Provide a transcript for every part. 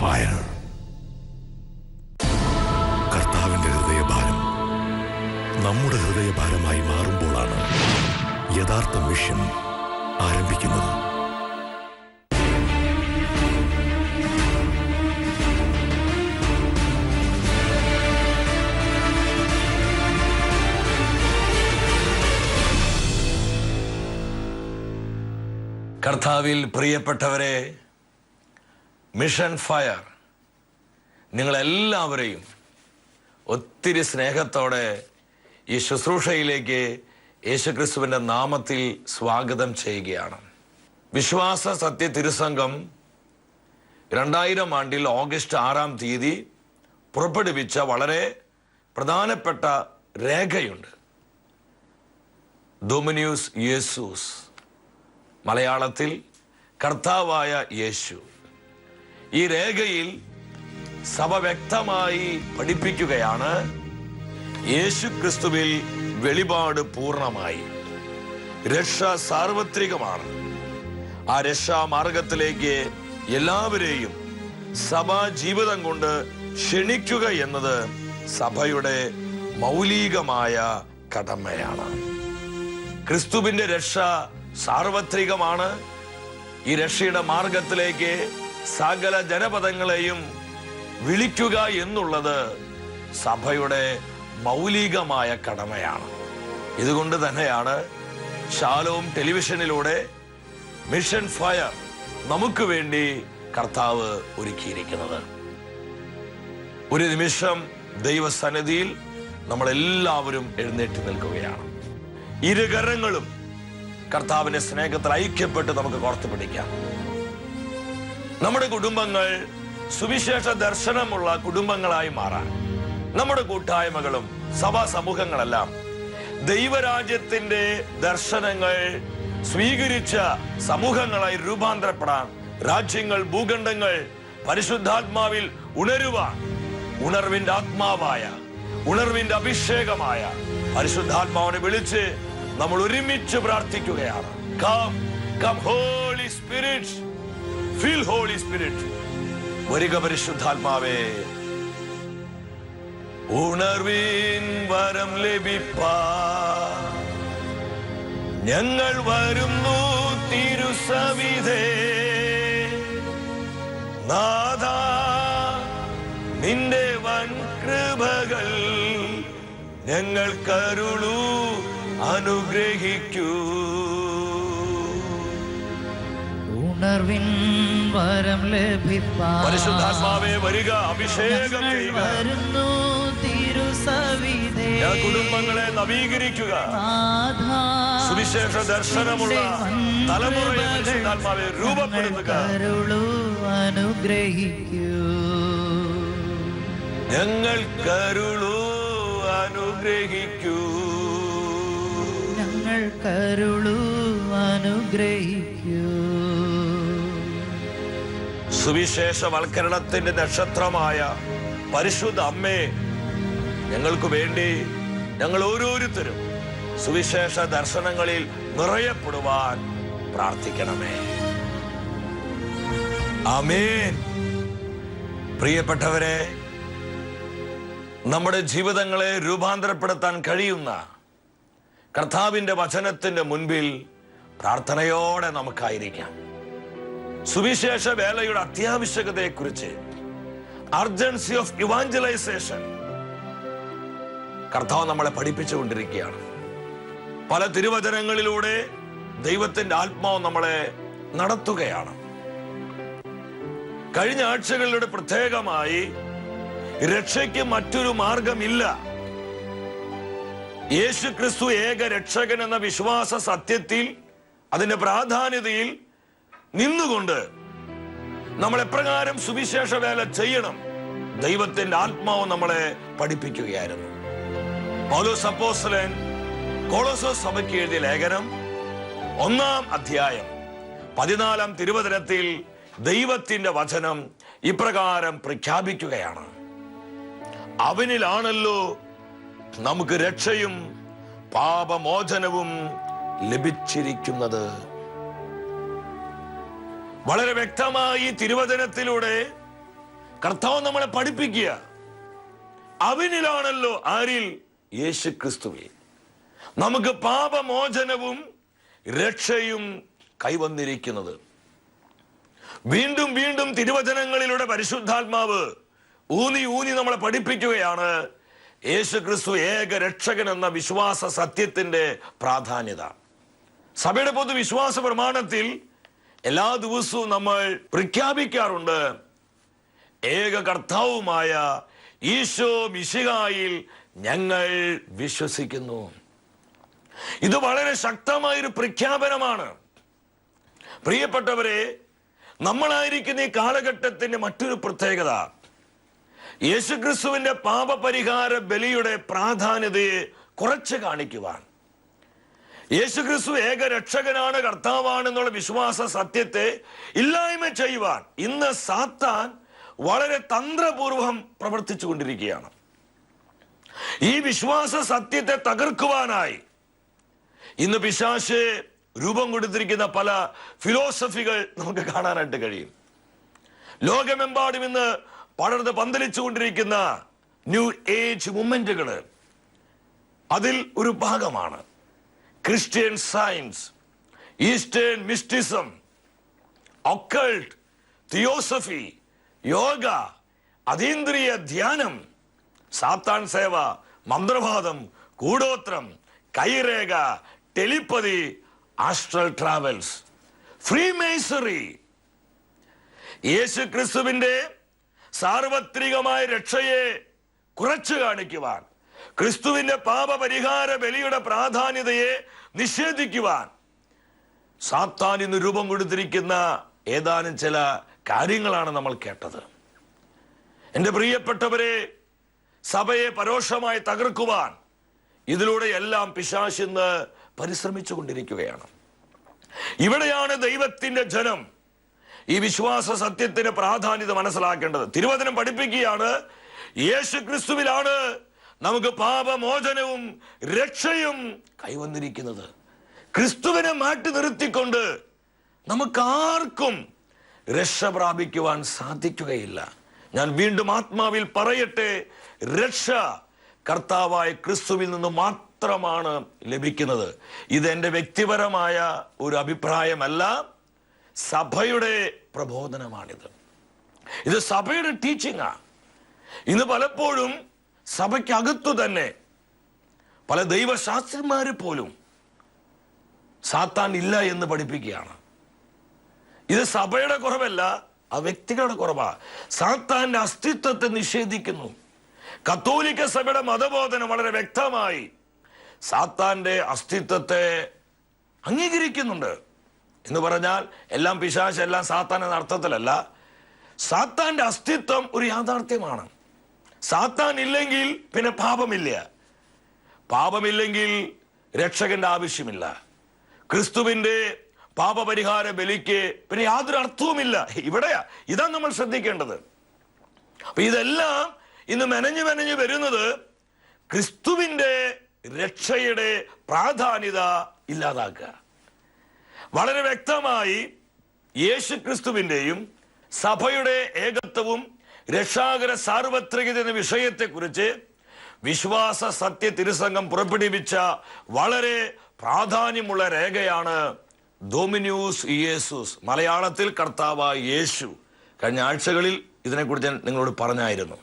Fire കർത്താവിന്റെ ഹൃദയഭാരം നമ്മുടെ ഹൃദയഭാരമായി മാറുമ്പോഴാണ് യഥാർത്ഥ മിഷൻ ആരംഭിക്കുന്നത്. കർത്താവിൽ പ്രിയപ്പെട്ടവരെ മിഷൻ ഫയർ. നിങ്ങളെല്ലാവരെയും ഒത്തിരി സ്നേഹത്തോടെ ഈ ശുശ്രൂഷയിലേക്ക് യേശുക്രിസ്തുവിന്റെ നാമത്തിൽ സ്വാഗതം ചെയ്യുകയാണ്. വിശ്വാസ സത്യ തിരുസംഘം രണ്ടായിരം ആണ്ടിൽ ഓഗസ്റ്റ് ആറാം തീയതി പുറപ്പെടുവിച്ച വളരെ പ്രധാനപ്പെട്ട രേഖയുണ്ട്. ഡൊമിനിയൂസ് യേസൂസ് മലയാളത്തിൽ കർത്താവായ യേശു. ഈ രേഖയിൽ സഭ വ്യക്തമായി പഠിപ്പിക്കുകയാണ് യേശു ക്രിസ്തുവിൽ വെളിപാട് പൂർണമായി രക്ഷ സാർവത്രികമാണ്. ആ രക്ഷാ മാർഗത്തിലേക്ക് എല്ലാവരെയും സഭാ ജീവിതം കൊണ്ട് ക്ഷണിക്കുക എന്നത് സഭയുടെ മൗലികമായ കടമയാണ്. ക്രിസ്തുവിന്റെ രക്ഷ സാർവത്രികമാണ്. ഈ രക്ഷയുടെ മാർഗത്തിലേക്ക് സകല ജനപദങ്ങളെയും വിളിക്കുക എന്നുള്ളത് സഭയുടെ മൗലികമായ കടമയാണ്. ഇതുകൊണ്ട് തന്നെയാണ് ശാലോം ടെലിവിഷനിലൂടെ മിഷൻ ഫയർ നമുക്ക് വേണ്ടി കർത്താവ് ഒരുക്കിയിരിക്കുന്നത്. ഒരു നിമിഷം ദൈവസന്നിധിയിൽ നമ്മളെല്ലാവരും എഴുന്നേറ്റ് നിൽക്കുകയാണ്. ഇരുകരങ്ങളും കർത്താവിന്റെ സ്നേഹത്തിൽ ഐക്യപ്പെട്ട് നമുക്ക് കോർത്തു പിടിക്കാം. നമ്മുടെ കുടുംബങ്ങൾ സുവിശേഷ ദർശനമുള്ള കുടുംബങ്ങളായി മാറാൻ നമ്മുടെ കൂട്ടായ്മകളും സഭാ സമൂഹങ്ങളെല്ലാം ദൈവരാജ്യത്തിന്റെ ദർശനങ്ങൾ സ്വീകരിച്ച സമൂഹങ്ങളായി രൂപാന്തരപ്പെടാൻ രാജ്യങ്ങൾ ഭൂഖണ്ഡങ്ങൾ പരിശുദ്ധാത്മാവിൽ ഉണരുവാൻ ഉണർവിന്റെ ആത്മാവായ ഉണർവിന്റെ അഭിഷേകമായ പരിശുദ്ധാത്മാവിനെ വിളിച്ച് നമ്മൾ ഒരുമിച്ച് പ്രാർത്ഥിക്കുകയാണ്. Come come holy spirit feel holy spirit വരിക പരിശുദ്ധാത്മാവേ ഉണർവീൻ വരം ലഭിപ്പാ. ഞങ്ങൾ വരുന്നു തിരുസവിധേ. നാഥ നിന്റെ വൻ കൃപകൾ ഞങ്ങൾ കരുളൂ അനുഗ്രഹിക്കൂ. ഉണർവിൻ വരം ലഭിപ്പാൻ പരിശുദ്ധാത്മാവേ വരിക അഭിഷേകം വരുന്നു തിരുസവിധേ. കുടുംബങ്ങളെ നവീകരിക്കുക. സുവിശേഷ ദർശനമുള്ള തലമുറയെ പരിശുദ്ധാത്മാവെ രൂപപ്പെടുത്തുക. അനുഗ്രഹിക്കൂ. ഞങ്ങൾ കരുളു അനുഗ്രഹിക്കൂ. ഞങ്ങൾ കരുളു അനുഗ്രഹിക്കൂ. സുവിശേഷവൽക്കരണത്തിന്റെ നക്ഷത്രമായ പരിശുദ്ധ അമ്മേ ഞങ്ങൾക്ക് വേണ്ടി ഞങ്ങൾ ഓരോരുത്തരും സുവിശേഷ ദർശനങ്ങളിൽ നിറയപ്പെടുവാൻ പ്രാർത്ഥിക്കണമേ. ആമേൻ. പ്രിയപ്പെട്ടവരെ നമ്മുടെ ജീവിതങ്ങളെ രൂപാന്തരപ്പെടുത്താൻ കഴിയുന്ന കർത്താവിന്റെ വചനത്തിന്റെ മുൻപിൽ പ്രാർത്ഥനയോടെ നമുക്കായിരിക്കാം. സുവിശേഷ വേലയുടെ അത്യാവശ്യകതയെക്കുറിച്ച് അർജൻസി ഓഫ് ഇവാഞ്ചലൈസേഷൻ കർത്താവ് നമ്മളെ പഠിപ്പിച്ചുകൊണ്ടിരിക്കുകയാണ്. പല തിരുവചനങ്ങളിലൂടെ ദൈവത്തിന്റെ ആത്മാവ് നമ്മളെ നടത്തുകയാണ്. കഴിഞ്ഞ ആഴ്ചകളിലൂടെ പ്രത്യേകമായി രക്ഷയ്ക്ക് മറ്റൊരു മാർഗമില്ല. യേശു ക്രിസ്തു ഏക രക്ഷകൻ എന്ന വിശ്വാസ സത്യത്തിൽ അതിന്റെ പ്രാധാന്യതയിൽ നിന്നുകൊണ്ട് നമ്മൾ എപ്രകാരം സുവിശേഷ വേല ചെയ്യണം? ദൈവത്തിന്റെ ആത്മാവ് നമ്മളെ പഠിപ്പിക്കുകയായിരുന്നു. പൗലോസ് അപ്പോസ്തലൻ കൊളോസോസ് സഭയ്ക്ക് എഴുതിയ ലേഖനം ഒന്നാം അധ്യായം പതിനാലാം തിരുവചനത്തിൽ ദൈവത്തിന്റെ വചനം ഇപ്രകാരം പ്രഖ്യാപിക്കുകയാണ്. അവനിലാണല്ലോ നമുക്ക് രക്ഷയും പാപമോചനവും ലഭിച്ചിരിക്കുന്നത്. വളരെ വ്യക്തമായി തിരുവചനത്തിലൂടെ കർത്താവ് നമ്മളെ പഠിപ്പിക്കുക. അവനിലാണല്ലോ ആരിൽ? യേശു ക്രിസ്തുവിൽ നമുക്ക് പാപമോചനവും രക്ഷയും കൈവന്നിരിക്കുന്നത്. വീണ്ടും വീണ്ടും തിരുവചനങ്ങളിലൂടെ പരിശുദ്ധാത്മാവ് ഊന്നി ഊന്നി നമ്മളെ പഠിപ്പിക്കുകയാണ്. യേശു ക്രിസ്തു ഏക രക്ഷകൻ എന്ന വിശ്വാസ സത്യത്തിന്റെ പ്രാധാന്യത. സഭയുടെ പൊതു വിശ്വാസ പ്രമാണത്തിൽ എല്ലാ ദിവസവും നമ്മൾ പ്രഖ്യാപിക്കാറുണ്ട് ഏക കർത്താവുമായ ഈശോ മിശികായിൽ ഞങ്ങൾ വിശ്വസിക്കുന്നു. ഇത് വളരെ ശക്തമായൊരു പ്രഖ്യാപനമാണ്. പ്രിയപ്പെട്ടവരെ നമ്മളായിരിക്കുന്ന ഈ കാലഘട്ടത്തിന്റെ മറ്റൊരു പ്രത്യേകത യേശുക്രിസ്തുവിന്റെ പാപപരിഹാര ബലിയുടെ പ്രാധാന്യതയെ കുറച്ച് കാണിക്കുവാൻ. യേശുക്രിസ്തു ഏക രക്ഷകനാണ് കർത്താവാണ് എന്നുള്ള വിശ്വാസ സത്യത്തെ ഇല്ലായ്മ ചെയ്യുവാൻ ഇന്ന് സാത്താൻ വളരെ തന്ത്രപൂർവം പ്രവർത്തിച്ചു കൊണ്ടിരിക്കുകയാണ്. ഈ വിശ്വാസ സത്യത്തെ തകർക്കുവാനായി ഇന്ന് പിശാശ് രൂപം കൊടുത്തിരിക്കുന്ന പല ഫിലോസഫികൾ നമുക്ക് കാണാനായിട്ട് കഴിയും. ലോകമെമ്പാടും ഇന്ന് പടർന്ന് പന്തലിച്ചുകൊണ്ടിരിക്കുന്ന ന്യൂ ഏജ് മൂമെന്റുകൾ അതിൽ ഒരു ഭാഗമാണ്. Christian science eastern mysticism occult theosophy yoga അതീന്ദ്രിയ ധ്യാനം സാത്താൻ സേവ മന്ത്രവാദം കൂടോത്രം കൈരേഖ ടെലിപ്പതി ആസ്ട്രൽ ട്രാവൽസ് ഫ്രീമേസറി യേശു ക്രിസ്തുവിന്റെ സാർവത്രികമായ രക്ഷയെ കുറച്ചു കാണിക്കുവാൻ ക്രിസ്തുവിന്റെ പാപപരിഹാര ബലിയുടെ പ്രാധാന്യതയെ നിഷേധിക്കുവാൻ സാത്താൻ ഇന്ന് രൂപം കൊടുത്തിരിക്കുന്ന ഏതാനും ചില കാര്യങ്ങളാണ് നമ്മൾ കേട്ടത്. എന്റെ പ്രിയപ്പെട്ടവരെ സഭയെ പരോക്ഷമായി തകർക്കുവാൻ ഇതിലൂടെ എല്ലാം പിശാശിന്ന് പരിശ്രമിച്ചു കൊണ്ടിരിക്കുകയാണ്. ഇവിടെയാണ് ദൈവത്തിന്റെ ജനം ഈ വിശ്വാസ സത്യത്തിന് പ്രാധാന്യത മനസ്സിലാക്കേണ്ടത്. തിരുവചനം പഠിപ്പിക്കുകയാണ് യേശു ക്രിസ്തുവിലാണ് നമുക്ക് പാപമോചനവും രക്ഷയും കൈവന്നിരിക്കുന്നത്. ക്രിസ്തുവിനെ മാറ്റി നിർത്തിക്കൊണ്ട് നമുക്ക് ആർക്കും രക്ഷ പ്രാപിക്കുവാൻ സാധിക്കുകയില്ല. ഞാൻ വീണ്ടും ആത്മാവിൽ പറയട്ടെ രക്ഷ കർത്താവായ ക്രിസ്തുവിൽ നിന്ന് മാത്രമാണ് ലഭിക്കുന്നത്. ഇത് എന്റെ വ്യക്തിപരമായ ഒരു അഭിപ്രായമല്ല സഭയുടെ പ്രബോധനമാണിത്. ഇത് സഭയുടെ ടീച്ചിങ്ങാണ് ഇന്ന് പലപ്പോഴും സഭയ്ക്കകത്തു തന്നെ പല ദൈവശാസ്ത്രന്മാര് പോലും സാത്താൻ ഇല്ല എന്ന് പഠിപ്പിക്കുകയാണ്. ഇത് സഭയുടെ കുറവല്ല ആ വ്യക്തികളുടെ കുറവാ. സാത്താന്റെ അസ്തിത്വത്തെ നിഷേധിക്കുന്നു. കത്തോലിക്ക സഭയുടെ മതബോധനം വളരെ വ്യക്തമായി സാത്താന്റെ അസ്തിത്വത്തെ അംഗീകരിക്കുന്നുണ്ട്. എന്ന് പറഞ്ഞാൽ എല്ലാം പിശാശ് എല്ലാം സാത്താൻ എന്ന അർത്ഥത്തിലല്ല. സാത്താന്റെ അസ്തിത്വം ഒരു യാഥാർത്ഥ്യമാണ്. സാത്താൻ ഇല്ലെങ്കിൽ പിന്നെ പാപമില്ല. പാപമില്ലെങ്കിൽ രക്ഷകന്റെ ആവശ്യമില്ല. ക്രിസ്തുവിന്റെ പാപപരിഹാര ബലിക്ക് പിന്നെ യാതൊരു അർത്ഥവുമില്ല. ഇവിടെയാ ഇതാ നമ്മൾ ശ്രദ്ധിക്കേണ്ടത്. അപ്പൊ ഇതെല്ലാം ഇന്ന് മെനഞ്ഞു മെനഞ്ഞു വരുന്നത് ക്രിസ്തുവിന്റെ രക്ഷയുടെ പ്രാധാന്യത ഇല്ലാതാക്കുക. വളരെ വ്യക്തമായി യേശു ക്രിസ്തുവിന്റെയും സഭയുടെ ഏകത്വവും രക്ഷാകര സാർവത്രികത എന്ന വിഷയത്തെക്കുറിച്ച് വിശ്വാസ സത്യ തിരുസംഘം പുറപ്പെടുവിച്ച വളരെ പ്രാധാന്യമുള്ള രേഖയാണ് ഡൊമിന്യൂസ് യേസുസ് മലയാളത്തിൽ കർത്താവായ യേശു. കഴിഞ്ഞ ആഴ്ചകളിൽ ഇതിനെക്കുറിച്ച് ഞാൻ നിങ്ങളോട് പറഞ്ഞായിരുന്നു.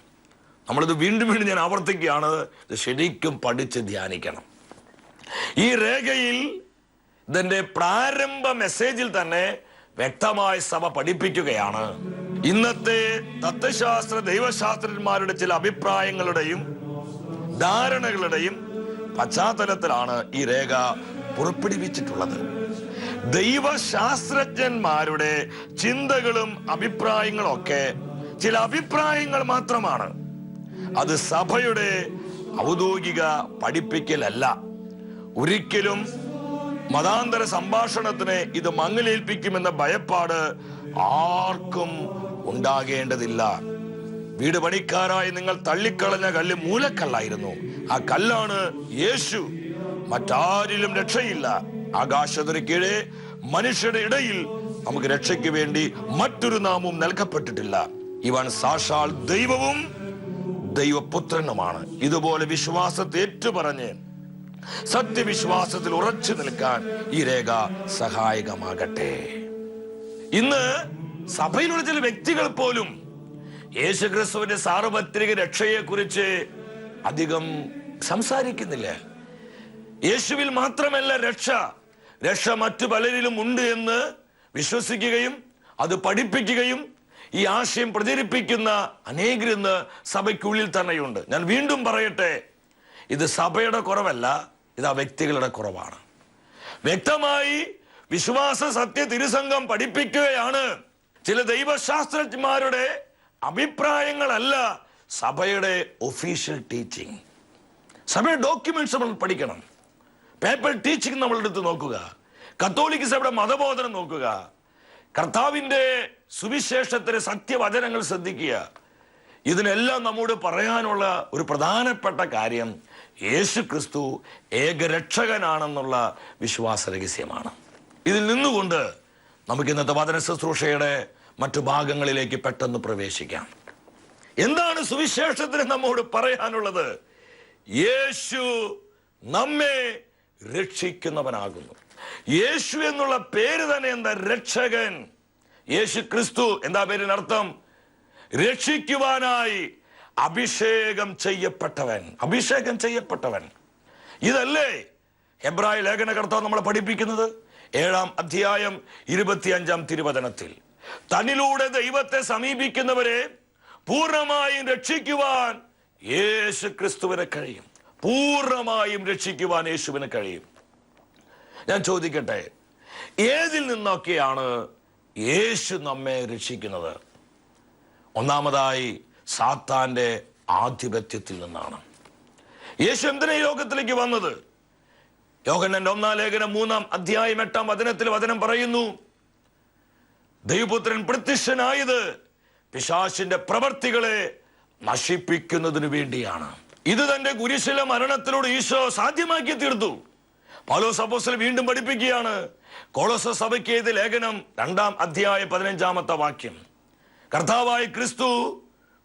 നമ്മളിത് വീണ്ടും വീണ്ടും ഞാൻ ആവർത്തിക്കുകയാണ്. ഇത് ശരിക്കും പഠിച്ച് ധ്യാനിക്കണം. ഈ രേഖയിൽ ഇതിന്റെ പ്രാരംഭ മെസ്സേജിൽ തന്നെ വ്യക്തമായി സഭ പഠിപ്പിക്കുകയാണ്. ഇന്നത്തെ തത്വശാസ്ത്ര ദൈവശാസ്ത്രന്മാരുടെ ചില അഭിപ്രായങ്ങളുടെയും ധാരണകളുടെയും പശ്ചാത്തലത്തിലാണ് ഈ രേഖ പുറപ്പെടുവിച്ചിട്ടുള്ളത്. ദൈവശാസ്ത്രജ്ഞന്മാരുടെ ചിന്തകളും അഭിപ്രായങ്ങളും ഒക്കെ ചില അഭിപ്രായങ്ങൾ മാത്രമാണ്. അത് സഭയുടെ ഔദ്യോഗിക പഠിപ്പിക്കലല്ല. ഒരിക്കലും മതാന്തര സംഭാഷണത്തിന് ഇത് മങ്ങലേൽപ്പിക്കുമെന്ന ഭയപ്പാട് ആർക്കും ഉണ്ടാകേണ്ടതില്ല. വീട് പണിക്കാരായി നിങ്ങൾ തള്ളിക്കളഞ്ഞ കല്ല് മൂലക്കല്ലായിരുന്നു. ആ കല്ലാണ് യേശു. മറ്റാരിലും രക്ഷയില്ല. ആകാശത്തിന് കീഴെ മനുഷ്യരുടെ ഇടയിൽ നമുക്ക് രക്ഷയ്ക്ക് വേണ്ടി മറ്റൊരു നാമവും നൽകപ്പെട്ടിട്ടില്ല. ഇവൻ സാക്ഷാൽ ദൈവവും ദൈവപുത്രനുമാണ്. ഇതുപോലെ വിശ്വാസത്തെ ഏറ്റുപറഞ്ഞ് സത്യവിശ്വാസത്തിൽ ഉറച്ചു നിൽക്കാൻ ഈ രേഖ സഹായകമാകട്ടെ. ഇന്ന് സഭയിലുള്ള ചില വ്യക്തികൾ പോലും യേശുക്രിസ്തുവിന്റെ സാർവത്രിക രക്ഷയെ കുറിച്ച് അധികം സംസാരിക്കുന്നില്ല. യേശുവിൽ മാത്രമല്ല രക്ഷ. രക്ഷ മറ്റു പലരിലും ഉണ്ട് എന്ന് വിശ്വസിക്കുകയും അത് പഠിപ്പിക്കുകയും ഈ ആശയം പ്രചരിപ്പിക്കുന്ന അനേകരിന്ന് സഭയ്ക്കുള്ളിൽ തന്നെയുണ്ട്. ഞാൻ വീണ്ടും പറയട്ടെ ഇത് സഭയുടെ കുറവല്ല ഇത് ആ വ്യക്തികളുടെ കുറവാണ്. വ്യക്തമായി വിശ്വാസ സത്യ തിരുസംഘം പഠിപ്പിക്കുകയാണ്. ചില ദൈവശാസ്ത്രജ്ഞന്മാരുടെ അഭിപ്രായങ്ങളല്ല സഭയുടെ ഒഫീഷ്യൽ ടീച്ചിങ്. സഭയുടെ ഡോക്യുമെന്റ്സ് നമ്മൾ പഠിക്കണം. പേപ്പർ ടീച്ചിങ് നമ്മൾ എടുത്ത് നോക്കുക. കത്തോലിക്ക സഭയുടെ മതബോധനം നോക്കുക. കർത്താവിന്റെ സുവിശേഷത്തിലെ സത്യവചനങ്ങൾ ശ്രദ്ധിക്കുക. ഇതിനെല്ലാം നമ്മോട് പറയാനുള്ള ഒരു പ്രധാനപ്പെട്ട കാര്യം യേശു ക്രിസ്തു ഏകരക്ഷകനാണെന്നുള്ള വിശ്വാസ രഹസ്യമാണ് ഇതിൽ നിന്നുകൊണ്ട് നമുക്ക് ഇന്നത്തെ വചന ശുശ്രൂഷയുടെ മറ്റു ഭാഗങ്ങളിലേക്ക് പെട്ടെന്ന് പ്രവേശിക്കാം. എന്താണ് സുവിശേഷത്തിന് നമ്മോട് പറയാനുള്ളത്? യേശു നമ്മെ രക്ഷിക്കുന്നവനാകുന്നു. യേശു എന്നുള്ള പേര് തന്നെ എന്താ? രക്ഷകൻ. യേശു ക്രിസ്തു. എന്താ പേരിനർത്ഥം രക്ഷിക്കുവാനായി അഭിഷേകം ചെയ്യപ്പെട്ടവൻ. അഭിഷേകം ചെയ്യപ്പെട്ടവൻ. ഇതല്ലേ ഹെബ്രായ ലേഖനകർത്താവ് നമ്മളെ പഠിപ്പിക്കുന്നത്? ഏഴാം അധ്യായം ഇരുപത്തിയഞ്ചാം തിരുവചനത്തിൽ. തന്നിലൂടെ ദൈവത്തെ സമീപിക്കുന്നവരെ പൂർണമായും രക്ഷിക്കുവാൻ യേശു ക്രിസ്തുവിനെ കഴിയും. പൂർണമായും രക്ഷിക്കുവാൻ യേശുവിന് കഴിയും. ഞാൻ ചോദിക്കട്ടെ ഏതിൽ നിന്നൊക്കെയാണ് യേശു നമ്മെ രക്ഷിക്കുന്നത്? ഒന്നാമതായി സാത്താന്റെ ആധിപത്യത്തിൽ നിന്നാണ്. യേശു എന്തിനാ ഈ ലോകത്തിലേക്ക് വന്നത്? യോഹന്നന്റെ ഒന്നാം ലേഖനം മൂന്നാം അധ്യായം എട്ടാം വചനത്തിൽ വചനം പറയുന്നു ദൈവപുത്രൻ പ്രത്യക്ഷനായത് പിശാശിന്റെ പ്രവർത്തികളെ നശിപ്പിക്കുന്നതിന് വേണ്ടിയാണ്. ഇത് തന്റെ കുരിശിലെ മരണത്തിലൂടെ ഈശോ സാധ്യമാക്കി തീർത്തു. പൗലോസ് അപ്പോസ്തലൻ വീണ്ടും പഠിപ്പിക്കുകയാണ് കോളോസ സഭയ്ക്ക് എഴുതിയ ലേഖനം രണ്ടാം അധ്യായ പതിനഞ്ചാമത്തെ വാക്യം. കർത്താവായ ക്രിസ്തു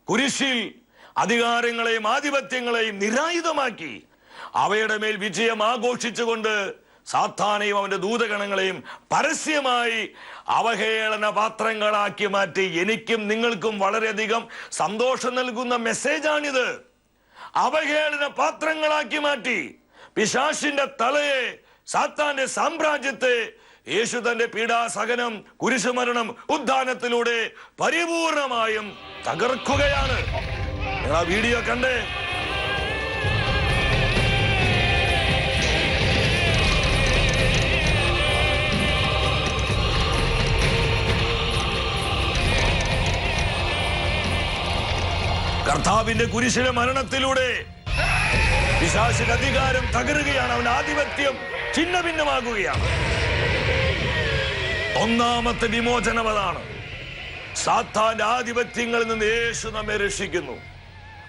കുരിശിൽ അധികാരങ്ങളെയും ആധിപത്യങ്ങളെയും നിരായുധമാക്കി അവയുടെ മേൽ വിജയം ആഘോഷിച്ചുകൊണ്ട് സാത്താനെയും അവന്റെ ദൂതഗണങ്ങളെയും പരസ്യമായി അവഹേളന പാത്രങ്ങളാക്കി മാറ്റി എനിക്കും നിങ്ങൾക്കും വളരെയധികം സന്തോഷം നൽകുന്ന മെസ്സേജാണിത്. അവഹേളന പാത്രങ്ങളാക്കി മാറ്റി പിശാഷിന്റെ തലയെ സാത്താന്റെ സാമ്രാജ്യത്തെ യേശു തന്റെ പീഡാസഹനം കുരിശുമരണം ഉദ്ധാനത്തിലൂടെ പരിപൂർണമായും തകർക്കുകയാണ്. നിങ്ങൾ ആ വീഡിയോ കണ്ടേ കർത്താവിന്റെ കുരിശിലെ മരണത്തിലൂടെ പിശാചിന്റെ അധികാരം തകരുകയാണ്. അവൻ ആധിപത്യം ഛിന്ന ഭിന്നമാകുകയാണ് ഒന്നാമത്തെ വിമോചനം അതാണ്. സാത്താന്റെ ആധിപത്യങ്ങളിൽ നിന്ന് യേശു നമ്മെ രക്ഷിക്കുന്നു.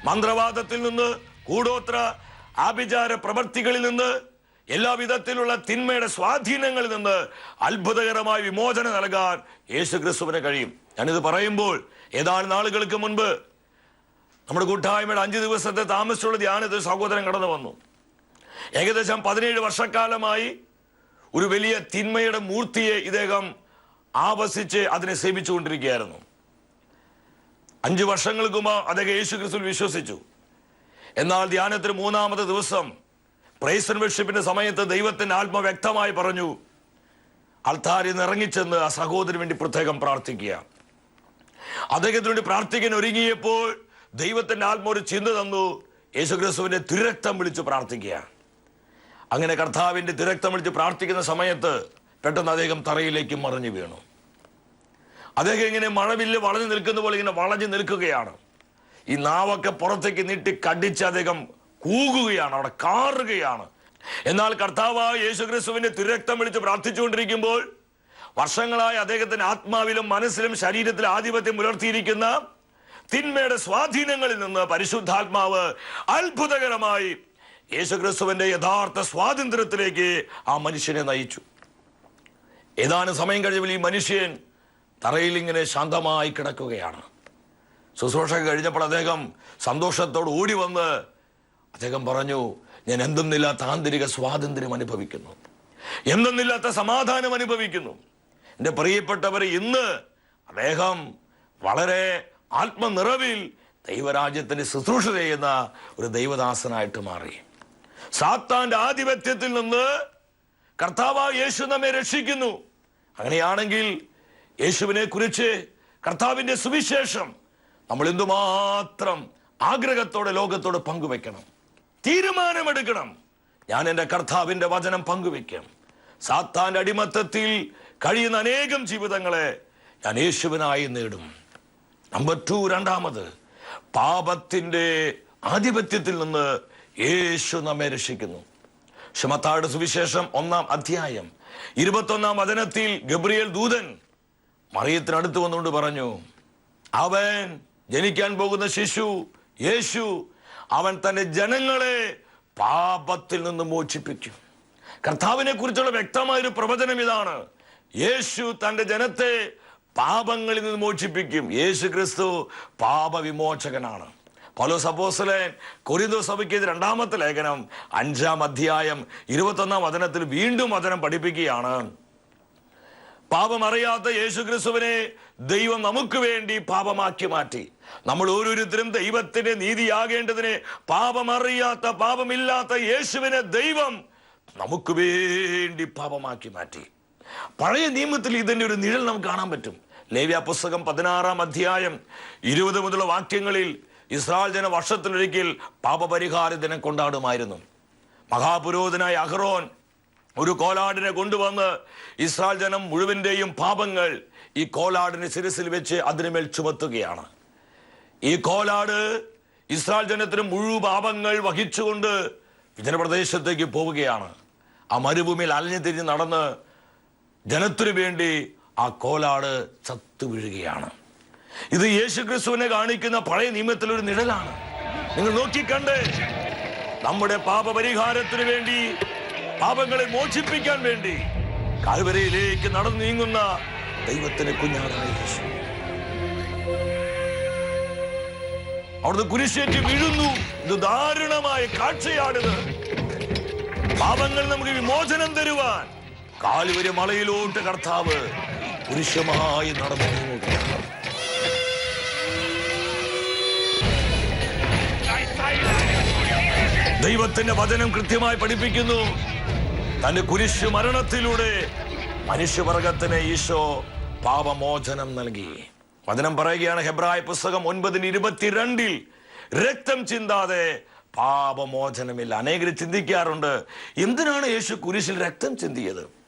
മന്ത്രവാദത്തിൽ നിന്ന് കൂടോത്ര ആഭിചാര പ്രവർത്തികളിൽ നിന്ന് എല്ലാവിധത്തിലുള്ള തിന്മയുടെ സ്വാധീനങ്ങളിൽ നിന്ന് അത്ഭുതകരമായ വിമോചനം നൽകാൻ യേശു ക്രിസ്തുവിന് കഴിയും. ഞാനിത് പറയുമ്പോൾ ഏതാനും നാളുകൾക്ക് മുൻപ് നമ്മുടെ കൂട്ടായ്മയുടെ അഞ്ച് ദിവസത്തെ താമസിച്ചുള്ള ധ്യാനത്തിൽ സഹോദരൻ കടന്നു വന്നു. ഏകദേശം പതിനേഴ് വർഷക്കാലമായി ഒരു വലിയ തിന്മയുടെ മൂർത്തിയെ ഇദ്ദേഹം ആവസിച്ച് അതിനെ സേവിച്ചുകൊണ്ടിരിക്കുകയായിരുന്നു. അഞ്ചു വർഷങ്ങൾക്ക് മുമ്പ് അദ്ദേഹം യേശു ക്രിസ്തു വിശ്വസിച്ചു. എന്നാൽ ധ്യാനത്തിന് മൂന്നാമത്തെ ദിവസം പ്രൈസൺ വർഷിപ്പിന്റെ സമയത്ത് ദൈവത്തിന്റെ ആത്മ വ്യക്തമായി പറഞ്ഞു അൾത്താരിൽ നിന്ന് ഇറങ്ങിച്ചെന്ന് ആ സഹോദരന് വേണ്ടി പ്രത്യേകം പ്രാർത്ഥിക്കുക. അദ്ദേഹത്തിന് വേണ്ടി പ്രാർത്ഥിക്കാൻ ഒരുങ്ങിയപ്പോൾ ദൈവത്തിന്റെ ആത്മ ഒരു ചിന്ത തന്നു. യേശുക്രിസ്തുവിന്റെ തിരക്തം വിളിച്ച് പ്രാർത്ഥിക്കുക. അങ്ങനെ കർത്താവിന്റെ തിരക്തം വിളിച്ച് പ്രാർത്ഥിക്കുന്ന സമയത്ത് പെട്ടെന്ന് അദ്ദേഹം തറയിലേക്ക് മറിഞ്ഞു വീണു. അദ്ദേഹം ഇങ്ങനെ മഴവില്ല് വളഞ്ഞു നിൽക്കുന്ന പോലെ ഇങ്ങനെ വളഞ്ഞു നിൽക്കുകയാണ്. ഈ നാവൊക്കെ പുറത്തേക്ക് നീട്ടി കടിച്ച് അദ്ദേഹം കൂകുകയാണ് അവിടെ കാറുകയാണ്. എന്നാൽ കർത്താവായ യേശുക്രിസ്തുവിന്റെ തിരക്തം വിളിച്ച് പ്രാർത്ഥിച്ചുകൊണ്ടിരിക്കുമ്പോൾ വർഷങ്ങളായി അദ്ദേഹത്തിന്റെ ആത്മാവിലും മനസ്സിലും ശരീരത്തിലും ആധിപത്യം പുലർത്തിയിരിക്കുന്ന തിന്മയുടെ സ്വാധീനങ്ങളിൽ നിന്ന് പരിശുദ്ധാത്മാവ് അത്ഭുതകരമായി യേശുക്രിസ്തുവിന്റെ യഥാർത്ഥ സ്വാതന്ത്ര്യത്തിലേക്ക് ആ മനുഷ്യനെ നയിച്ചു. ഏതാനും സമയം കഴിയുമ്പോൾ ഈ മനുഷ്യൻ തറയിൽ ഇങ്ങനെ ശാന്തമായി കിടക്കുകയാണ്. ശുശ്രൂഷ കഴിഞ്ഞപ്പോൾ അദ്ദേഹം സന്തോഷത്തോട് ഓടി വന്ന് അദ്ദേഹം പറഞ്ഞു ഞാൻ എന്തെന്നില്ലാത്ത ആന്തരിക സ്വാതന്ത്ര്യം അനുഭവിക്കുന്നു. എന്തെന്നില്ലാത്ത സമാധാനം അനുഭവിക്കുന്നു. എന്റെ പ്രിയപ്പെട്ടവർ ഇന്ന് അദ്ദേഹം വളരെ ആത്മനിറവിൽ ദൈവരാജ്യത്തിന് ശുശ്രൂഷ ചെയ്യുന്ന ഒരു ദൈവദാസനായിട്ട് മാറി. സാത്താന്റെ ആധിപത്യത്തിൽ നിന്ന് കർത്താവ് യേശു നമ്മെ രക്ഷിക്കുന്നു. അങ്ങനെയാണെങ്കിൽ യേശുവിനെ കുറിച്ച് കർത്താവിന്റെ സുവിശേഷം നമ്മൾ എന്തുമാത്രം ആഗ്രഹത്തോടെ ലോകത്തോട് പങ്കുവെക്കണം? തീരുമാനമെടുക്കണം. ഞാൻ എന്റെ കർത്താവിന്റെ വചനം പങ്കുവെക്കാം സാത്താന്റെ അടിമത്തത്തിൽ കഴിയുന്ന അനേകം ജീവിതങ്ങളെ ഞാൻ യേശുവിനായി നേടും. നമ്പർ ടു രണ്ടാമത്. പാപത്തിന്റെ ആധിപത്യത്തിൽ നിന്ന് യേശു നമ്മെ രക്ഷിക്കുന്നു. ക്ഷമത്താട് സുവിശേഷം ഒന്നാം അധ്യായം. ഇരുപത്തൊന്നാം വചനത്തിൽ ഗബ്രിയേൽ ദൂതൻ മറിയത്തിനടുത്ത് വന്നുകൊണ്ട് പറഞ്ഞു അവൻ ജനിക്കാൻ പോകുന്ന ശിശു യേശു അവൻ തന്റെ ജനങ്ങളെ പാപത്തിൽ നിന്ന് മോചിപ്പിക്കും. കർത്താവിനെ കുറിച്ചുള്ള വ്യക്തമായൊരു പ്രവചനം ഇതാണ്. യേശു തന്റെ ജനത്തെ പാപങ്ങളിൽ നിന്ന് മോചിപ്പിക്കും. യേശു ക്രിസ്തു പാപവിമോചകനാണ്. പൗലോ സപ്പോസലൻ കൊരിന്തോ സഭയ്ക്ക് രണ്ടാമത്തെ ലേഖനം അഞ്ചാം അധ്യായം ഇരുപത്തൊന്നാം വചനത്തിൽ വീണ്ടും വചനം പഠിപ്പിക്കുകയാണ്. പാപമറിയാത്ത യേശു ക്രിസ്തുവിനെ ദൈവം നമുക്ക് വേണ്ടി പാപമാക്കി മാറ്റി. നമ്മൾ ഓരോരുത്തരും ദൈവത്തിന്റെ നീതിയാകേണ്ടതിന് പാപമറിയാത്ത പാപമില്ലാത്ത യേശുവിനെ ദൈവം നമുക്ക് വേണ്ടി പാപമാക്കി മാറ്റി. പഴയ നിയമത്തിൽ ഇതിന്റെ ഒരു നിഴൽ നമുക്ക് കാണാൻ പറ്റും. ലേവ്യ പുസ്തകം പതിനാറാം അധ്യായം ഇരുപത് മുതലുള്ള വാക്യങ്ങളിൽ ഇസ്രായേൽ ജന വർഷത്തിലൊരിക്കൽ പാപപരിഹാര ദിനം കൊണ്ടാടുമായിരുന്നു. മഹാപുരോഹിതനായ അഹ്റോൻ ഒരു കോലാടിനെ കൊണ്ടുവന്ന് ഇസ്രായേൽ ജനം മുഴുവന്റെയും പാപങ്ങൾ ഈ കോലാടിന് ശിരസിൽ വെച്ച് അതിനുമേൽ ചുമത്തുകയാണ്. ഈ കോലാട് ഇസ്രായേൽ ജനത്തിന് മുഴു പാപങ്ങൾ വഹിച്ചുകൊണ്ട് വിജനപ്രദേശത്തേക്ക് പോവുകയാണ്. ആ മരുഭൂമിയിൽ അലഞ്ഞു തിരിഞ്ഞ് നടന്ന് ജനത്തിനു വേണ്ടി ആ കോലാട് ചത്തു വീഴുകയാണ്. ഇത് യേശു ക്രിസ്തുവിനെ കാണിക്കുന്ന പഴയ നിയമത്തിലൊരു നിഴലാണ്. നിങ്ങൾ നോക്കിക്കണ്ടേ നമ്മുടെ പാപപരിഹാരത്തിന് വേണ്ടി പാപങ്ങളെ മോചിപ്പിക്കാൻ വേണ്ടി കാൽവരയിലേക്ക് നടന്നു നീങ്ങുന്ന ദൈവത്തിന് കുഞ്ഞാടായ യേശു. അവിടുന്ന് കുരിശേറ്റ് വീഴുന്നു. ഇത് ദാരുണമായ കാഴ്ചയാണിത്. പാപങ്ങൾ നമുക്ക് വിമോചനം തരുവാൻ കാലുവരി മലയിലോട്ട് കർത്താവ് പുരുഷമായി നടന്നു. ദൈവത്തിന്റെ വചനം കൃത്യമായി പഠിപ്പിക്കുന്നു. തന്റെ കുരിശു മരണത്തിലൂടെ മനുഷ്യവർഗത്തിന് ഈശോ പാപമോചനം നൽകി. വചനം പറയുകയാണ് ഹെബ്രായ പുസ്തകം ഒൻപതിന് ഇരുപത്തിരണ്ടിൽ രക്തം ചിന്താതെ പാപമോചനമില്ല. അനേകർ ചിന്തിക്കാറുണ്ട് എന്തിനാണ് യേശു കുരിശിൽ രക്തം ചിന്തിയത്?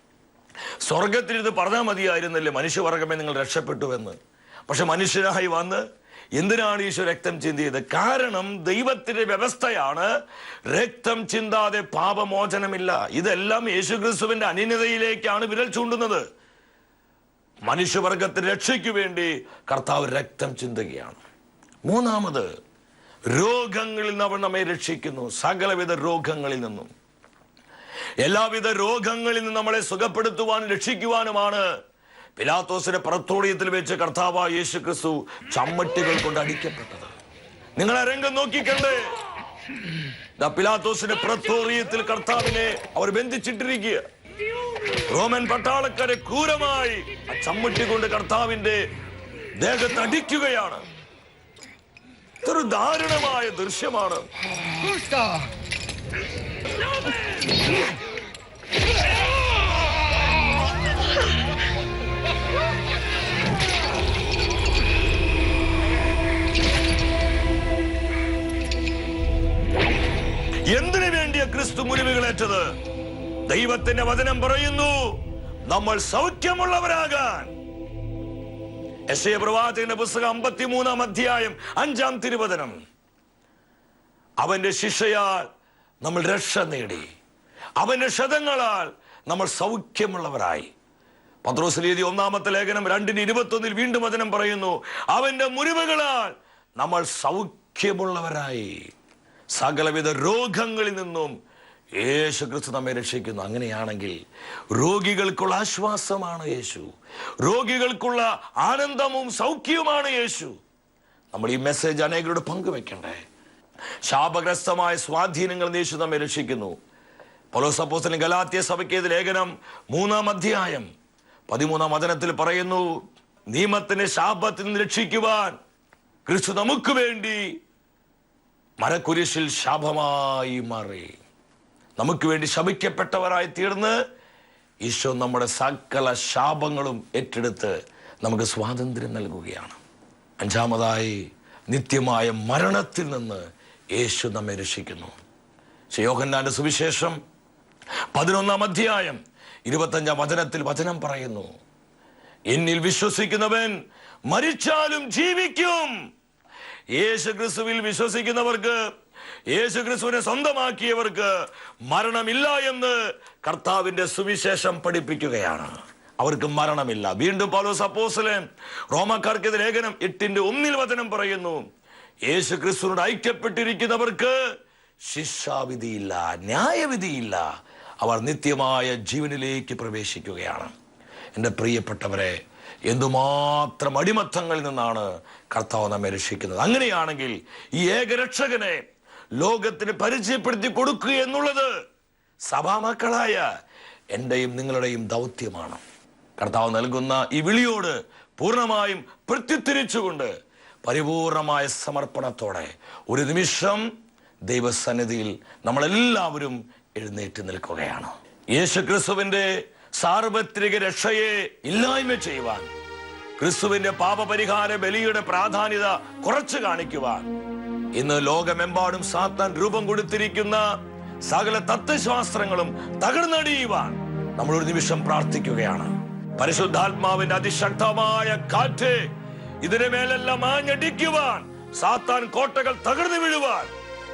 സ്വർഗത്തിൽ പറഞ്ഞാൽ മതിയായിരുന്നല്ലേ മനുഷ്യവർഗമേ നിങ്ങൾ രക്ഷപ്പെട്ടുവെന്ന്. പക്ഷെ മനുഷ്യനായി വന്ന് എന്തിനാണ് ഈശോ രക്തം ചിന്തിയത്? കാരണം ദൈവത്തിന്റെ വ്യവസ്ഥയാണ് രക്തം ചിന്താതെ പാപമോചനമില്ല. ഇതെല്ലാം യേശുക്രിസ്തുവിന്റെ അന്യതയിലേക്കാണ് വിരൽ ചൂണ്ടുന്നത്. മനുഷ്യവർഗത്തെ രക്ഷയ്ക്കു വേണ്ടി കർത്താവ് രക്തം ചിന്തുകയാണ്. മൂന്നാമത് രോഗങ്ങളിൽ നിന്ന് അവൻ നമ്മെ രക്ഷിക്കുന്നു. സകലവിധ രോഗങ്ങളിൽ നിന്നും. എല്ലാവിധ രോഗങ്ങളിൽ നിന്ന് നമ്മളെ സുഖപ്പെടുത്തുവാനും രക്ഷിക്കുവാനുമാണ്. പിലാത്തോസിന്റെ പ്രത്തോളിയത്തിൽ വെച്ച് കർത്താവ് യേശു ക്രിസ്തു ചമ്മട്ടികൾ കൊണ്ട് അടിക്കപ്പെട്ടത്. നിങ്ങൾ ആ രംഗം നോക്കിക്കണ്ടേ. പിലാത്തോസിന്റെ പ്രത്തോറിയത്തിൽ കർത്താവിനെ അവർ ബന്ധിച്ചിട്ടിരിക്കുക. റോമൻ പട്ടാളക്കാരെ ക്രൂരമായി ചമ്മട്ടി കൊണ്ട് കർത്താവിന്റെ ദേഹത്ത് അടിക്കുകയാണ്. ഇതൊരു ദാരുണമായ ദൃശ്യമാണ്. എന്തിനു വേണ്ടിയ ക്രിസ്തു മുറിവുകളേറ്റത്? ദൈവത്തിന്റെ വചനം പറയുന്നു നമ്മൾ സൗഖ്യമുള്ളവരാകാൻ. യശയ പ്രവാചകന്റെ പുസ്തകം അമ്പത്തിമൂന്നാം അധ്യായം അഞ്ചാം തിരുവചനം. അവന്റെ ശിക്ഷയാൽ നമ്മൾ രക്ഷ നേടി. അവന്റെ ക്ഷതങ്ങളാൽ നമ്മൾ സൗഖ്യമുള്ളവരായി. പത്രോസ് രീതി ഒന്നാമത്തെ ലേഖനം രണ്ടിന് ഇരുപത്തൊന്നിൽ വീണ്ടും വചനം പറയുന്നു അവന്റെ മുറിവുകളാൽ നമ്മൾ സൗഖ്യമുള്ളവരായി. സകലവിധ രോഗങ്ങളിൽ നിന്നും യേശു ക്രിസ്തു നമ്മെ രക്ഷിക്കുന്നു. അങ്ങനെയാണെങ്കിൽ രോഗികൾക്കുള്ള ആശ്വാസമാണ് യേശു. രോഗികൾക്കുള്ള ആനന്ദവും സൗഖ്യവുമാണ് യേശു. നമ്മൾ ഈ മെസ്സേജ് അനേകരോട് പങ്കുവെക്കണ്ടേ? ശാപഗ്രസ്തമായ സ്വാധീനങ്ങൾ നേശു നമ്മെ രക്ഷിക്കുന്നു. പൗലോസപ്പോസ്തലൻ ഗലാത്യ സഭയ്ക്കേത് ലേഖനം മൂന്നാം അധ്യായം പതിമൂന്നാം വചനത്തിൽ പറയുന്നു നിയമത്തിനെ ശാപത്തിൽ നിന്ന് രക്ഷിക്കുവാൻ ക്രിസ്തു നമുക്ക് വേണ്ടി മരക്കുരിശിൽ ശാപമായി മാറി. നമുക്ക് വേണ്ടി ശപിക്കപ്പെട്ടവരായി തീർന്ന് ഈശോ നമ്മുടെ സകല ശാപങ്ങളും ഏറ്റെടുത്ത് നമുക്ക് സ്വാതന്ത്ര്യം നൽകുകയാണ്. അഞ്ചാമതായി നിത്യമായ മരണത്തിൽ നിന്ന് യേശു നമ്മെ രക്ഷിക്കുന്നു. യോഹന്നാന്റെ സുവിശേഷം പതിനൊന്നാം അധ്യായം ഇരുപത്തഞ്ചാം വചനത്തിൽ വചനം പറയുന്നു. എന്നിൽ വിശ്വസിക്കുന്നവൻ മരിച്ചാലും ജീവിക്കും. യേശു ക്രിസ്തുവിൽ വിശ്വസിക്കുന്നവർക്ക് യേശു ക്രിസ്തുവിനെ സ്വന്തമാക്കിയവർക്ക് മരണമില്ല എന്ന് കർത്താവിന്റെ സുവിശേഷം പഠിപ്പിക്കുകയാണ്. അവർക്ക് മരണമില്ല. വീണ്ടും പൗലോസ് അപ്പോസ്തലൻ റോമക്കാർക്കെതിരെ ലേഖനം എട്ടിന്റെ ഒന്നിൽ വചനം പറയുന്നു. യേശു ക്രിസ്തുവിനോട് ഐക്യപ്പെട്ടിരിക്കുന്നവർക്ക് ശിക്ഷാവിധിയില്ല ന്യായവിധിയില്ല. അവർ നിത്യമായ ജീവനിലേക്ക് പ്രവേശിക്കുകയാണ്. എന്റെ പ്രിയപ്പെട്ടവരെ എന്തുമാത്രം അടിമത്തങ്ങളിൽ നിന്നാണ് കർത്താവ് നമ്മെ രക്ഷിക്കുന്നത്? അങ്ങനെയാണെങ്കിൽ ഈ ഏകരക്ഷകനെ ലോകത്തിന് പരിചയപ്പെടുത്തി കൊടുക്കുക എന്നുള്ളത് സഭാമക്കളായ എന്റെയും നിങ്ങളുടെയും ദൗത്യമാണ്. കർത്താവ് നൽകുന്ന ഈ വിളിയോട് പൂർണമായും പ്രത്യുത്തരിച്ചുകൊണ്ട് പരിപൂർണമായ സമർപ്പണത്തോടെ ഒരു നിമിഷം ദൈവസന്നിധിയിൽ നമ്മളെല്ലാവരും എഴുന്നേറ്റ് നിൽക്കുകയാണ്. യേശു ക്രിസ്തുവിന്റെ സാർവത്രിക രക്ഷയെ ഇല്ലായ്മ ചെയ്യുവാൻ ക്രിസ്തുവിന്റെ പാപപരിഹാര ബലിയുടെ പ്രാധാന്യത കുറച്ചു കാണിക്കുവാൻ ഇന്ന് ലോകമെമ്പാടും സാത്താൻ രൂപം കൊടുത്തിരിക്കുന്ന സകല തത്വശാസ്ത്രങ്ങളും തകർന്നടിയുവാൻ നമ്മൾ ഒരു നിമിഷം പ്രാർത്ഥിക്കുകയാണ്. പരിശുദ്ധാത്മാവിന്റെ അതിശക്തമായ കാറ്റ് ഇതിന് മേലെല്ലാം ആഞ്ഞടിക്കുവാൻ സാത്താൻ കോട്ടകൾ തകർന്നു വീഴുവാൻ.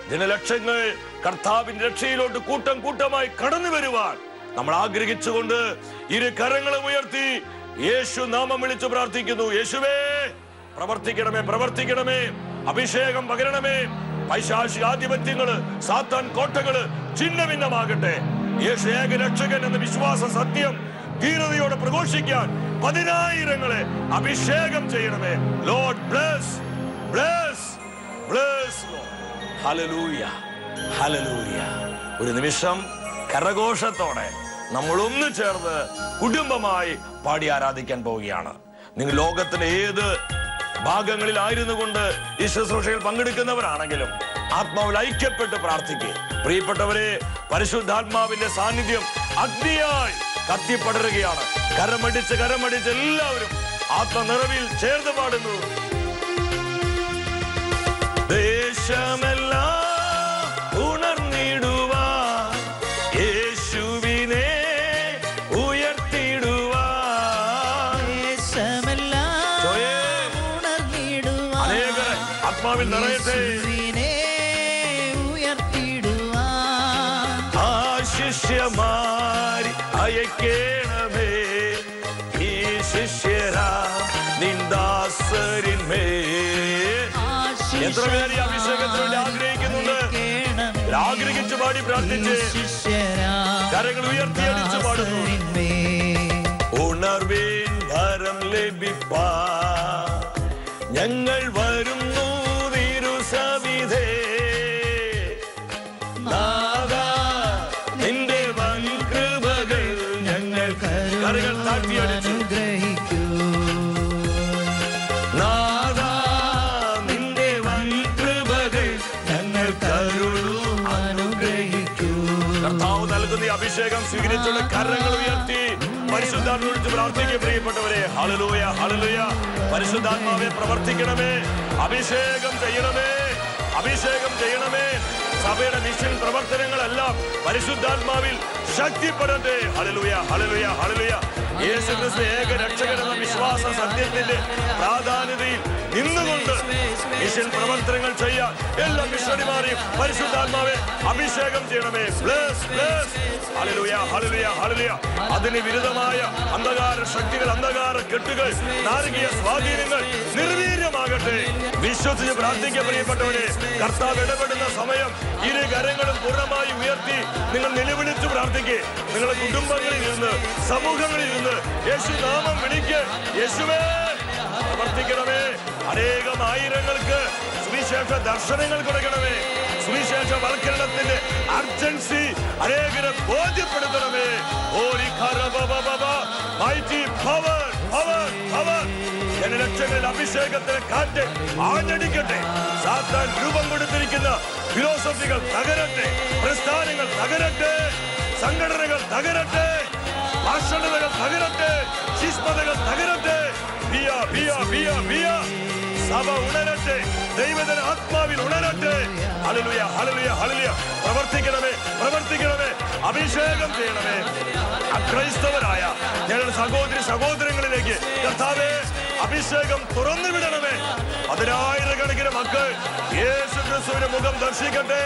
ജനലക്ഷങ്ങൾ കർത്താവിന്റെ രക്ഷയിലോട്ട് കൂട്ടം കൂട്ടമായി കടന്നു വരുവാൻ നമ്മൾ ആഗ്രഹിച്ചുകൊണ്ട് ഇരു കരങ്ങളും ഉയർത്തി യേശു നാമം വിളിച്ചു പ്രാർത്ഥിക്കുന്നു. യേശുവേ പ്രവർത്തിക്കണമേ പ്രവർത്തിക്കണമേ. അഭിഷേകം പകരണമേ. പൈശാശി ആധിപത്യങ്ങൾ സാത്താൻ കോട്ടകൾ ചിഹ്ന ഭിന്നമാകട്ടെ യേശു ഏക രക്ഷകൻ എന്ന വിശ്വാസ സത്യം ധീരതയോടെ പ്രഘോഷിക്കാൻ പതിനായിരങ്ങളെ അഭിഷേകം ചെയ്യണമേ. Lord bless bless bless hallelujah hallelujah ഒരു നിമിഷം കരഘോഷത്തോടെ നമ്മൾ ഒന്ന് ചേർന്ന് കുടുംബമായി പാടി ആരാധിക്കാൻ പോവുകയാണ്. നിങ്ങൾ ലോകത്തിന്റെ ഏത് ഭാഗങ്ങളിലായിരുന്നു കൊണ്ട് ഈ ശുശ്രൂഷയിൽ പങ്കെടുക്കുന്നവരാണെങ്കിലും ആത്മാവിൽ ഐക്യപ്പെട്ട് പ്രാർത്ഥിക്കുക പ്രിയപ്പെട്ടവരെ പരിശുദ്ധാത്മാവിന്റെ സാന്നിധ്യം അഗ്നിയായി കത്തിപ്പടരുകയാണ്. കരമടിച്ച് കരമടിച്ച് എല്ലാവരും ആത്മനിറവിൽ ചേർന്ന് പാടുന്നു. ദേശമെല്ലാം എത്ര പേര് വേണ്ടി ആഗ്രഹിക്കുന്നുണ്ട്? ആഗ്രഹിച്ചു പാടി പ്രാർത്ഥിച്ച് കരങ്ങൾ ഉയർത്തിയടിച്ച് പാടുന്നു. ഉണർവേൻ വരം ലഭിപ്പാ പരിശുദ്ധാത്മ വിളിച്ച് പ്രാർത്ഥിക്കുക പ്രിയപ്പെട്ടവരെ. ഹളലൂയ ഹളലൂയ പരിശുദ്ധാത്മാവെ പ്രവർത്തിക്കണമേ. അഭിഷേകം ചെയ്യണമേ. അഭിഷേകം ചെയ്യണമേ. സഭയുടെ മിഷൻ പ്രവർത്തനങ്ങളെല്ലാം പരിശുദ്ധാത്മാവിൽ ശക്തിപ്പെടട്ടെ. ഹളലുയ ഹളലുയ ഹളലുയ യേശു ഏക രക്ഷകരെന്ന വിശ്വാസ സത്യത്തിന്റെ പ്രാധാന്യതയിൽ നിന്നുകൊണ്ട് മിഷൻ പ്രവർത്തനങ്ങൾ ചെയ്യാൻ എല്ലാ മിഷണിമാരെയും പരിശുദ്ധാത്മാവെ അഭിഷേകം ചെയ്യണമേ. അതിന് വിരുദ്ധമായ അന്ധകാര ശക്തികൾ അന്ധകാര കെട്ടുകൾ നാരകീയ സ്വാധീനങ്ങൾ നിർവീര്യമാകട്ടെ വിശ്വസിച്ച് പ്രാർത്ഥിക്കുക പ്രിയപ്പെട്ടവരെ കർത്താവ് ഇടപെടുന്ന സമയം ഇരു കരങ്ങളും പൂർണമായി ഉയർത്തി നിങ്ങൾ നിലവിളിച്ച് പ്രാർത്ഥിക്കുക നിങ്ങളുടെ കുടുംബങ്ങളിൽ ഇരുന്ന് സമൂഹങ്ങളിൽ ഇരുന്ന് യേശു നാമം വിളിക്ക്. യേശുവേ പ്രവർത്തിക്കണമേ അനേകം ആയിരങ്ങൾക്ക് സുവിശേഷ ദർശനങ്ങൾ കൊടുക്കണമേ. സുവിശേഷ വൽക്കരണത്തിന്റെ അർജൻസി അനേകരെ ബോധ്യപ്പെടുത്തണമേ. ഓരി പവർ പവർ പവർ ജനലക്ഷങ്ങളിൽ അഭിഷേകത്തിന് കാറ്റ് ആഞ്ഞടിക്കട്ടെ. സാത്താൻ രൂപം കൊടുത്തിരിക്കുന്ന ഫിലോസഫികൾ തകരട്ടെ. പ്രസ്ഥാനങ്ങൾ തകരട്ടെ. സംഘടനകൾ തകരട്ടെ. ഭാഷണതകൾ തകരട്ടെ. ശിസ്മതകൾ തകരട്ടെ. സഭ ഉണരട്ടെ. ദൈവജന ആത്മാവിൽ ഉണരട്ടെ. Hallelujah hallelujah hallelujah. പ്രവർത്തിക്കണമേ പ്രവർത്തിക്കണമേ. അഭിഷേകം ചെയ്യണമേ. അക്രൈസ്തവരായ ഞങ്ങളുടെ സഹോദരി സഹോദരങ്ങളിലേക്ക് കർത്താവേ അഭിഷേകം തുറന്നു വിടണമേ പതിനായിരക്കണക്കിന് മക്കൾ യേശു ക്രിസ്തുവിന്റെ മുഖം ദർശിക്കട്ടെ.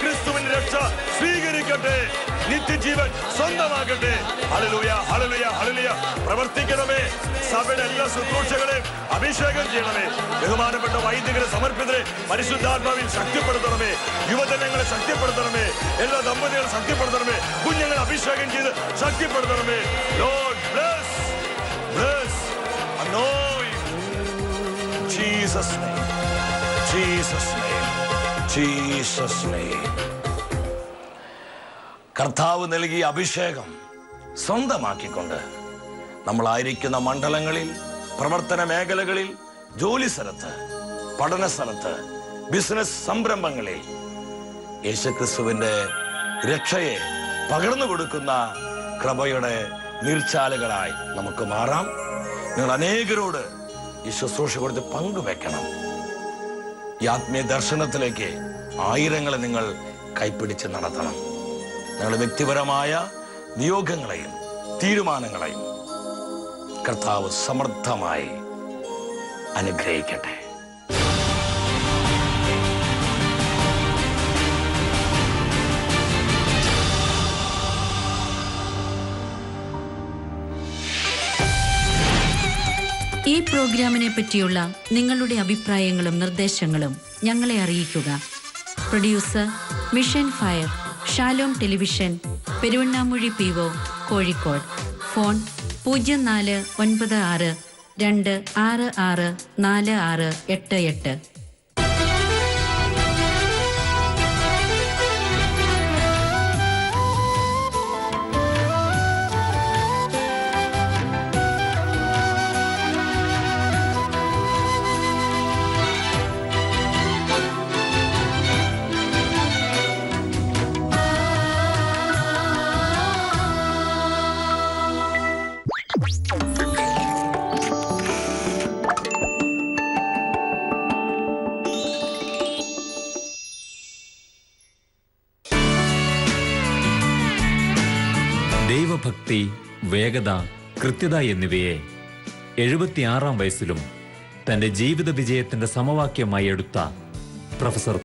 ക്രിസ്തുവിന്റെ രക്ഷ സ്വീകരിക്കട്ടെ. നിത്യജീവൻ സ്വന്തമാക്കട്ടെ. ഹല്ലേലൂയ ഹല്ലേലൂയ ഹല്ലേലൂയ. പ്രവർത്തിക്കണമേ. സഭയുടെ എല്ലാ ശുശ്രൂഷകളെയും അഭിഷേകം ചെയ്യണമേ. ബഹുമാനപ്പെട്ട വൈദികരെ സമർപ്പിതരെ പരിശുദ്ധാത്മാവിൽ ശക്തിപ്പെടുത്തണമേ. യുവജനങ്ങളെ ശക്തിപ്പെടുത്തണമേ. എല്ലാ ദമ്പതികളെ ശക്തിപ്പെടുത്തണമേ. കുഞ്ഞുങ്ങളെ അഭിഷേകം ചെയ്ത് ശക്തിപ്പെടുത്തണമേ. Lord bless bless. Jesus name. Jesus name. Jesus name. കർത്താവ് നൽകിയ അഭിഷേകം സ്വന്തമാക്കിക്കൊണ്ട് നമ്മളായിരിക്കുന്ന മണ്ഡലങ്ങളിൽ പ്രവർത്തന മേഖലകളിൽ ജോലി സ്ഥലത്ത് പഠന സ്ഥലത്ത് ബിസിനസ് സംരംഭങ്ങളിൽ യേശുക്രിസ്തുവിന്റെ രക്ഷയെ പകർന്നു കൊടുക്കുന്ന കൃപയുടെ നീർച്ചാലുകളായി നമുക്ക് മാറാം. നിങ്ങൾ അനേകരോട് ഈ ശുശ്രൂഷ കൊടുത്ത് പങ്കുവെക്കണം ഈ ആത്മീയ ദർശനത്തിലേക്ക് ആയിരങ്ങളെ നിങ്ങൾ കൈപ്പിടിച്ച് നടത്തണം. നിങ്ങളുടെ വ്യക്തിപരമായ നിയോഗങ്ങളെയും തീരുമാനങ്ങളെയും കർത്താവ് സമർത്ഥമായി അനുഗ്രഹിക്കട്ടെ. ഈ പ്രോഗ്രാമിനെ പറ്റിയുള്ള നിങ്ങളുടെ അഭിപ്രായങ്ങളും നിർദ്ദേശങ്ങളും ഞങ്ങളെ അറിയിക്കുക. Producer mission fire Shalom television Peruvannamuzhi P O Kozhikode. Phone പൂജ്യം നാല് ഒൻപത് ആറ് രണ്ട് ആറ് ആറ് നാല് ആറ് എട്ട് എട്ട്. വേഗത കൃത്യത എന്നിവയെ എഴുപത്തിയാറാം വയസ്സിലും തന്റെ ജീവിത വിജയത്തിന്റെ സമവാക്യമായി എടുത്ത പ്രൊഫസർ